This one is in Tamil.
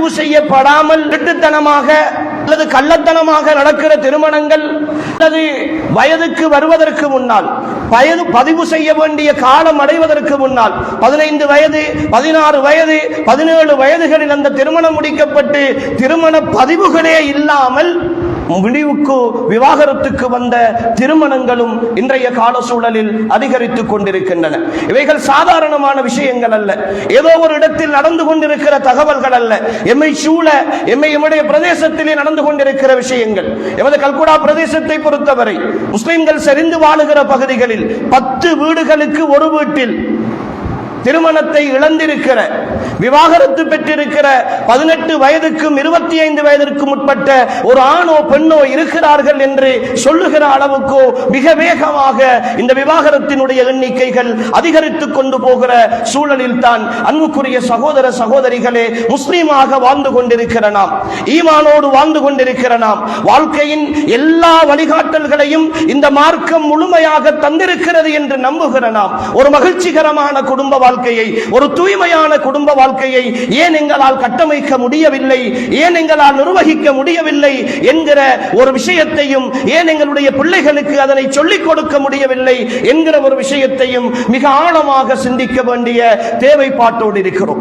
பதிவு செய்யப்படாமல் திட்டுத்தனமாக அல்லது கள்ளத்தனமாக நடக்கிற திருமணங்கள் அல்லது வயதுக்கு வருவதற்கு முன்னால் வயது பதிவு செய்ய வேண்டிய காலம் அடைவதற்கு முன்னால் பதினைந்து வயது பதினாறு வயது பதினேழு வயதுகளில் அந்த திருமணம் முடிக்கப்பட்டு திருமண பதிவுகளே இல்லாமல் முடிவுக்கு விவாகரத்துக்கு வந்த திருமணங்களும் இன்றைய கால சூழலில் அதிகரித்துக் கொண்டிருக்கின்றன. இவைகள் சாதாரணமான விஷயங்கள் அல்ல. ஏதோ ஒரு இடத்தில் நடந்து கொண்டிருக்கிற தகவல்கள் அல்ல. எம்மை சூழ எம்மை எம்முடைய பிரதேசத்திலே நடந்து கொண்டிருக்கிற விஷயங்கள். எமது கல்குடா பிரதேசத்தை பொறுத்தவரை முஸ்லிம்கள் செறிந்து வாழுகிற பகுதிகளில் பத்து வீடுகளுக்கு ஒரு வீட்டில் திருமணத்தை இழந்திருக்கிற விவாகரத்து பெற்றிருக்கிற பதினெட்டு வயதுக்கும் இருபத்தி ஐந்து வயதிற்கும் உட்பட்ட ஒரு ஆணோ பெண்ணோ இருக்கிறார்கள் என்று சொல்லுகிற அளவுக்கு மிக வேகமாக இந்த விவாகரத்தினுடைய எண்ணிக்கைகள் அதிகரித்துக் கொண்டு போகிற சூழலில் தான் அன்புக்குரிய சகோதர சகோதரிகளே முஸ்லீமாக வாழ்ந்து கொண்டிருக்கிற நாம் ஈமானோடு வாழ்ந்து கொண்டிருக்கிற நாம் வாழ்க்கையின் எல்லா வழிகாட்டல்களையும் இந்த மார்க்கம் முழுமையாக தந்திருக்கிறது என்று நம்புகிற நாம் ஒரு மகிழ்ச்சிகரமான குடும்ப வாழ்க்கையை ஒரு தூய்மையான குடும்ப குடும்ப வாழ்க்கையை ஏன் எங்களால் கட்டமைக்க முடியவில்லை? ஏன் எங்களால் நிர்வகிக்க முடியவில்லை? என்கிற ஒரு விஷயத்தையும் ஏன் எங்களுடைய பிள்ளைகளுக்கு அதனை சொல்லிக் கொடுக்க முடியவில்லை? என்கிற ஒரு விஷயத்தையும் மிக ஆழமாக சிந்திக்க வேண்டிய தேவைப்பாட்டோடு இருக்கிறோம்.